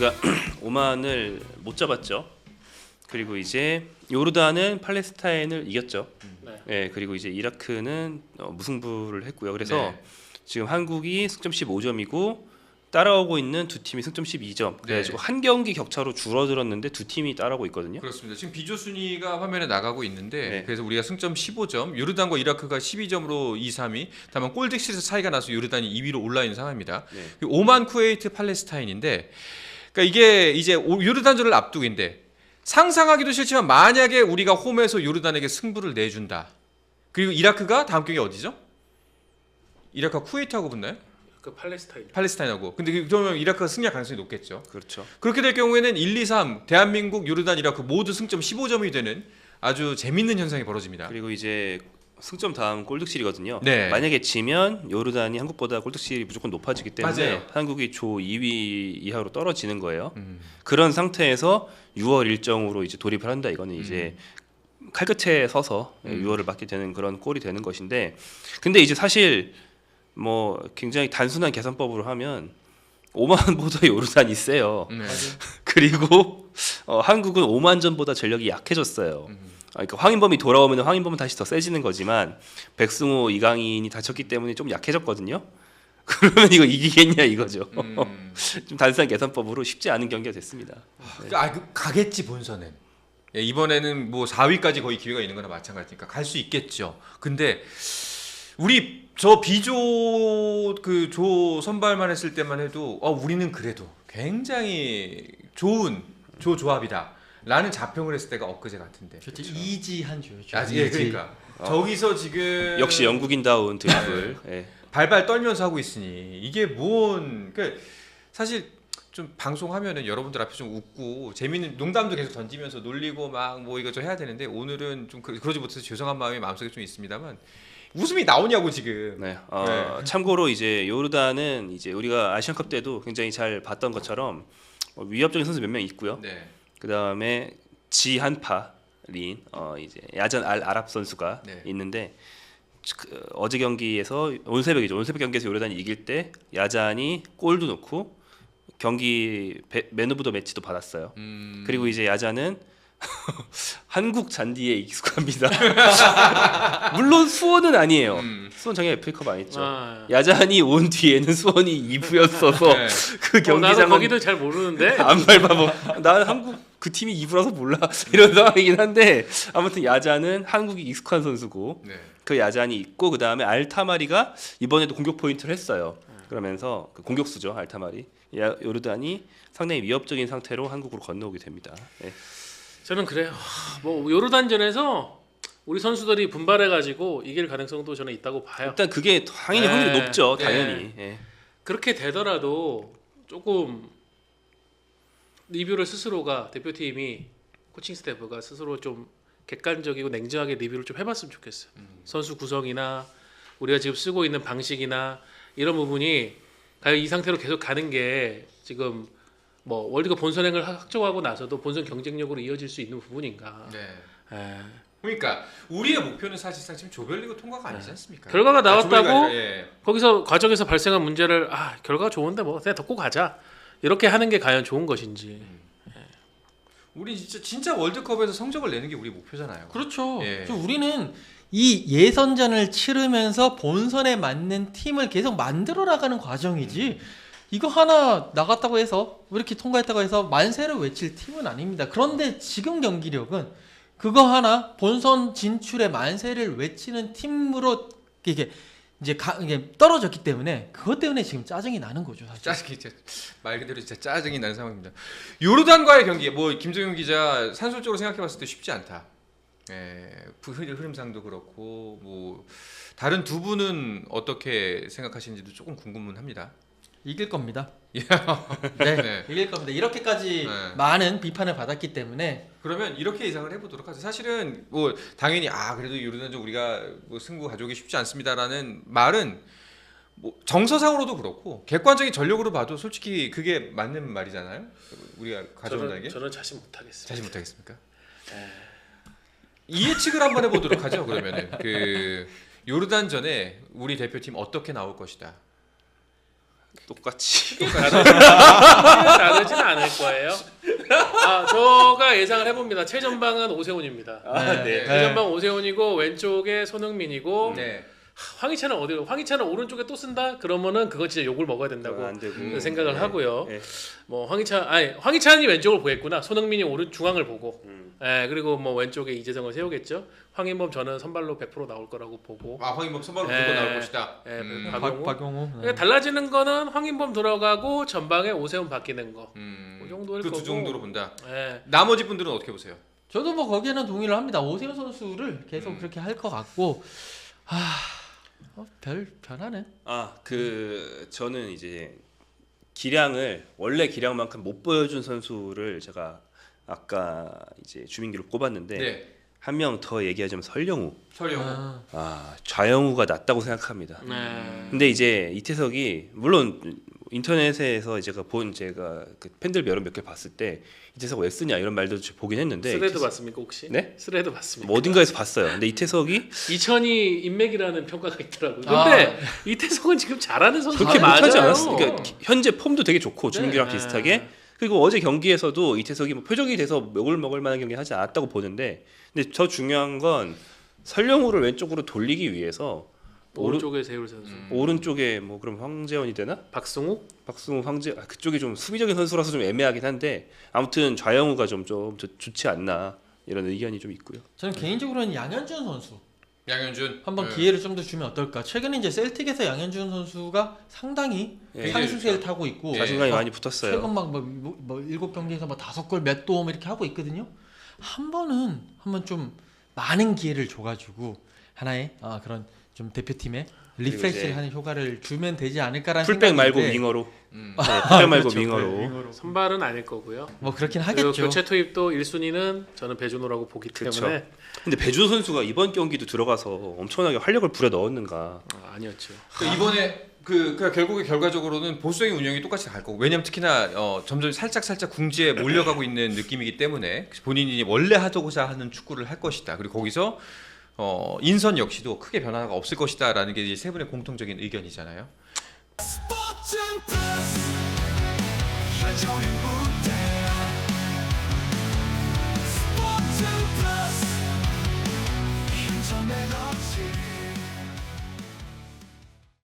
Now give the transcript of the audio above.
우리가 오만을 못 잡았죠. 그리고 이제 요르단은 팔레스타인을 이겼죠. 네. 예, 그리고 이제 이라크는 어, 무승부를 했고요. 그래서 네. 지금 한국이 승점 15점이고 따라오고 있는 두 팀이 승점 12점. 그래가지고 네. 한 경기 격차로 줄어들었는데 두 팀이 따라오고 있거든요. 그렇습니다. 지금 비조 순위가 화면에 나가고 있는데 네. 그래서 우리가 승점 15점, 요르단과 이라크가 12점으로 2, 3위. 다만 골득실에서 차이가 나서 요르단이 2위로 올라 있는 상황입니다. 네. 그리고 오만, 쿠웨이트, 팔레스타인인데 그러니까 이게 이제 오- 요르단전을 앞두고인데 상상하기도 싫지만 만약에 우리가 홈에서 요르단에게 승부를 내준다. 그리고 이라크가 다음 경기 어디죠? 이라크가 쿠웨이트하고 붙나요? 그 팔레스타인. 팔레스타인하고. 근데 그- 그러면 이라크가 승리할 가능성이 높겠죠. 그렇죠. 그렇게 될 경우에는 1, 2, 3 대한민국, 요르단, 이라크 모두 승점 15점이 되는 아주 재밌는 현상이 벌어집니다. 그리고 이제 승점 다음 골득실이거든요. 네. 만약에 지면 요르단이 한국보다 골득실이 무조건 높아지기 때문에 맞아요. 한국이 조 2위 이하로 떨어지는 거예요. 음. 그런 상태에서 6월 일정으로 이제 돌입을 한다. 이거는 이제 칼끝에 서서 음. 6월을 맞게 되는 그런 꼴이 되는 것인데, 근데 이제 사실 뭐 굉장히 단순한 계산법으로 하면 5만 보다 요르단이 세요. 네. 그리고 어, 한국은 5만 전보다 전력이 약해졌어요. 음. 아, 그러니까 황인범이 돌아오면 황인범은 다시 더 세지는 거지만 백승호, 이강인이 다쳤기 때문에 좀 약해졌거든요. 그러면 이거 이기겠냐 이거죠. 음. 좀 단순한 계산법으로 쉽지 않은 경기가 됐습니다. 아, 그 가겠지 본선은. 예, 이번에는 뭐 4위까지 거의 기회가 있는 거나 마찬가지니까 갈 수 있겠죠. 근데 우리 저 비조 그 조 선발만 했을 때만 해도 어 우리는 그래도 굉장히 좋은 조 조합이다. 라는 자평을 했을 때가 엊그제 같은데. 그렇죠. 이지한 조였죠. 아, 예, 그러니까 저기서 지금 역시 영국인다운 드리블. 예. 발발 떨면서 하고 있으니 이게 뭔 그러니까 사실 좀 방송하면은 여러분들 앞에 좀 웃고 재밌는 농담도 계속 던지면서 놀리고 막 뭐 이거 저 해야 되는데 오늘은 좀 그- 그러지 못해서 죄송한 마음이 마음속에 좀 있습니다만 웃음이 나오냐고 지금 네. 어, 참고로 이제 요르단은 이제 우리가 아시안컵 때도 굉장히 잘 봤던 것처럼 어, 위협적인 선수 몇 명 있고요. 네. 그 다음에 지한파 린 어 이제 야전 알 아랍 선수가 네. 있는데 그, 어제 경기에서 오늘 새벽이죠. 오늘 새벽 경기에서 요르단이 이길 때 야잔이 골도 넣고 경기 배- 맨 오브 더 매치도 받았어요. 음, 그리고 이제 야잔은 한국 잔디에 익숙합니다. 물론 수원은 아니에요. 음. 수원 작년 FA컵 안 했죠. 아. 야잔이 온 뒤에는 수원이 2부였어서 네. 그 어, 나도 경기장은 거기도 잘 모르는데. 안 밟아 뭐. 나는 한국 그 팀이 2부라서 몰라 이런 상황이긴 한데 아무튼 야자는 한국이 익숙한 선수고 네. 그 야잔이 있고 그 다음에 알타마리가 이번에도 공격 포인트를 했어요. 그러면서 그 공격수죠 알타마리. 야, 요르단이 상당히 위협적인 상태로 한국으로 건너오게 됩니다. 네. 저는 그래요. 하, 뭐 요르단전에서 우리 선수들이 분발해 가지고 이길 가능성도 저는 있다고 봐요. 일단 그게 당연히 네. 확률이 높죠, 네. 당연히. 예. 그렇게 되더라도 조금 리뷰를 스스로가 대표팀이 코칭 스태프가 스스로 좀 객관적이고 냉정하게 리뷰를 좀 해봤으면 좋겠어요. 선수 구성이나 우리가 지금 쓰고 있는 방식이나 이런 부분이 과연 이 상태로 계속 가는 게 지금 뭐 월드컵 본선행을 확정하고 나서도 본선 경쟁력으로 이어질 수 있는 부분인가. 네. 에. 그러니까 우리의 목표는 사실상 지금 조별리그 통과가 아니지 않습니까? 결과가 아, 나왔다고 아니라, 예. 거기서 과정에서 발생한 문제를 아 결과가 좋은데 뭐 그냥 덮고 가자 이렇게 하는 게 과연 좋은 것인지 우리 진짜 진짜 월드컵에서 성적을 내는 게 우리 목표잖아요. 그렇죠. 예. 좀 우리는 이 예선전을 치르면서 본선에 맞는 팀을 계속 만들어 나가는 과정이지. 이거 하나 나갔다고 해서 이렇게 통과했다고 해서 만세를 외칠 팀은 아닙니다. 그런데 지금 경기력은 그거 하나 본선 진출에 만세를 외치는 팀으로 이게 이제 가, 이게 떨어졌기 때문에 그것 때문에 지금 짜증이 나는 거죠. 사실. 짜증이 진짜 말 그대로 진짜 짜증이 나는 상황입니다. 요르단과의 경기 뭐 김정용 기자 산술적으로 생각해봤을 때 쉽지 않다. 예, 그 흐- 흐름상도 그렇고 뭐 다른 두 분은 어떻게 생각하시는지도 조금 궁금합니다. 이길 겁니다. 예. 네, 네. 이길 겁니다. 이렇게까지 네. 많은 비판을 받았기 때문에 그러면 이렇게 예상을 해보도록 하죠. 사실은 뭐 당연히 아 그래도 요르단전 우리가 뭐 승부 가져오기 쉽지 않습니다라는 말은 뭐 정서상으로도 그렇고 객관적인 전력으로 봐도 솔직히 그게 맞는 말이잖아요. 우리가 가져온다는 게 저는, 저는 자신 못하겠습니다. 자신 못하겠습니까? 에. 이 예측을 한번 해보도록 하죠. 그러면은 그 요르단 전에 우리 대표팀 어떻게 나올 것이다. 똑같이 다르진 않을 거예요. 아, 저가 예상을 해봅니다. 최전방은 오세훈입니다. 아, 네. 최전방 오세훈이고 왼쪽에 손흥민이고 네. 황희찬은 어디로? 황희찬은 오른쪽에 또 쓴다? 그러면은 그건 진짜 욕을 먹어야 된다고 안 되고 음, 생각을 네. 하고요. 네. 뭐 황희찬 아니 황희찬이 왼쪽을 보겠구나. 손흥민이 오른 중앙을 보고. 음. 예, 그리고 뭐 왼쪽에 이재성을 세우겠죠. 황인범 저는 선발로 100% 나올 거라고 보고. 아 황인범 선발로 네. 무조건 나올 것이다. 예, 음. 박- 박, 박용호. 네. 그러니까 달라지는 거는 황인범 들어가고 전방에 오세훈 바뀌는 거. 음. 그 정도일 그두 거고. 정도로 본다. 예. 나머지 분들은 어떻게 보세요? 저도 뭐 거기에는 동의를 합니다. 오세훈 선수를 계속 음. 그렇게 할 것 같고 아, 어, 별 변화는 아, 그 저는 이제 기량을 원래 기량만큼 못 보여준 선수를 제가 아까 이제 주민기로 꼽았는데 네. 한 명 더 얘기하자면 설영우. 설영. 아, 아, 좌영우가 낫다고 생각합니다. 네. 근데 이제 이태석이 물론 인터넷에서 제가 본 제가 그 팬들 여러 몇 개 봤을 때 이태석 왜 쓰냐 이런 말도 보긴 했는데 스레드 이태석- 봤습니까 혹시? 네? 스레드 봤습니까? 뭐 어딘가에서 봤어요. 근데 이태석이 이천이 인맥이라는 평가가 있더라고요. 근데 아. 이태석은 지금 잘하는 선수 그렇게 맞아요. 못하지 않았어. 그러니까 기- 현재 폼도 되게 좋고 주민기랑 네. 비슷하게 그리고 어제 경기에서도 이태석이 뭐 표적이 돼서 목을 먹을 만한 경기 하지 않았다고 보는데 근데 더 중요한 건 설령우를 왼쪽으로 돌리기 위해서 오른, 오른쪽에 세울 선수. 음. 오른쪽에 뭐 그럼 황재원이 되나? 박승우? 박승우 황재 아, 그쪽이 좀 수비적인 선수라서 좀 애매하긴 한데 아무튼 좌영우가 좀좀 좋지 않나 이런 의견이 좀 있고요. 저는 개인적으로는 양현준 선수 양현준 한번 네. 기회를 좀 더 주면 어떨까? 최근에 이제 셀틱에서 양현준 선수가 상당히 예. 상승세를 타고 있고 자신감이 막 많이 붙었어요. 최근 막뭐 뭐, 일곱 경기에서 뭐 다섯 골 몇 도움 이렇게 하고 있거든요. 한 번은 한번 좀 많은 기회를 줘가지고 하나의 아, 그런 좀 대표팀에 리프레시를 하는 효과를 주면 되지 않을까라는 풀백 말고 윙어로. 음. 네, 풀백 말고 그렇죠. 윙어로. 선발은 아닐 거고요. 뭐 그렇긴 그리고 하겠죠. 교체 투입도 1순위는 저는 배준호라고 보기 그쵸. 때문에 근데 배준 선수가 이번 경기도 들어가서 엄청나게 활력을 불어 넣었는가. 아, 아니었죠. 그 이번에 그, 그 결국에 결과적으로는 보수적인 운영이 똑같이 갈 거고 왜냐면 특히나 어, 점점 살짝 살짝 궁지에 몰려가고 있는 느낌이기 때문에 본인이 원래 하고자 하는 축구를 할 것이다 그리고 거기서 어, 인선 역시도 크게 변화가 없을 것이다라는 게 세 분의 공통적인 의견이잖아요. 스포츠 플러스. 인터넷 없이